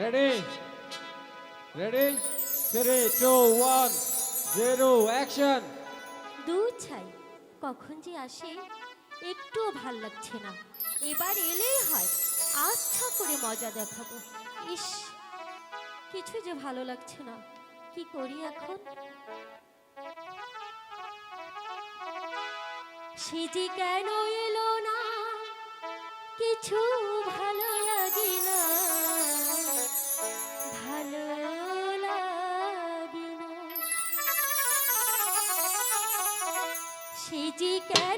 Ready ready three two one zero action দু ছাই, কখন যে আসে, একটুও ভালো লাগছে না। এবার এলেই হয় আচ্ছা করে মজা দেখাবো। ইস, কিছু যে ভালো লাগছে না, কি করি এখন? সে কেন এলো না, কিছু ভালো লাগে না। সে যে